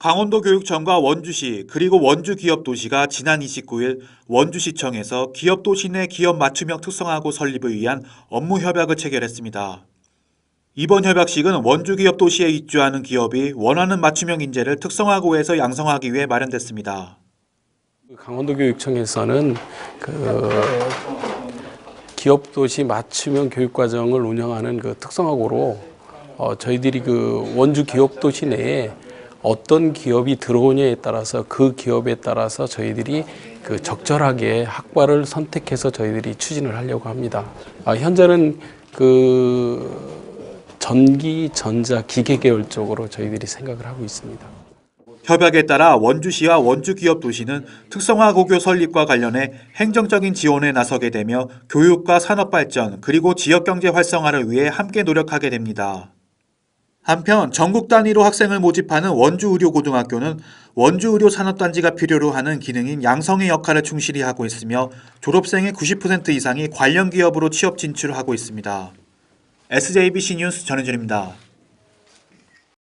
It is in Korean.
강원도 교육청과 원주시 그리고 원주 기업도시가 지난 29일 원주시청에서 기업도시 내 기업 맞춤형 특성화고 설립을 위한 업무 협약을 체결했습니다. 이번 협약식은 원주 기업도시에 입주하는 기업이 원하는 맞춤형 인재를 특성화고에서 양성하기 위해 마련됐습니다. 강원도 교육청에서는 그 기업 도시 맞춤형 교육 과정을 운영하는 그 특성화고로 어, 저희들이 그 원주 기업 도시 내에 어떤 기업이 들어오냐에 따라서 그 기업에 따라서 저희들이 그 적절하게 학과를 선택해서 저희들이 추진을 하려고 합니다. 아, 현재는 그 전기, 전자, 기계 계열 쪽으로 저희들이 생각을 하고 있습니다. 협약에 따라 원주시와 원주기업 도시는 특성화 고교 설립과 관련해 행정적인 지원에 나서게 되며 교육과 산업 발전 그리고 지역 경제 활성화를 위해 함께 노력하게 됩니다. 한편 전국 단위로 학생을 모집하는 원주의료고등학교는 원주의료산업단지가 필요로 하는 기능인 양성의 역할을 충실히 하고 있으며 졸업생의 90% 이상이 관련 기업으로 취업 진출하고 있습니다. SJBC 뉴스 전현준입니다.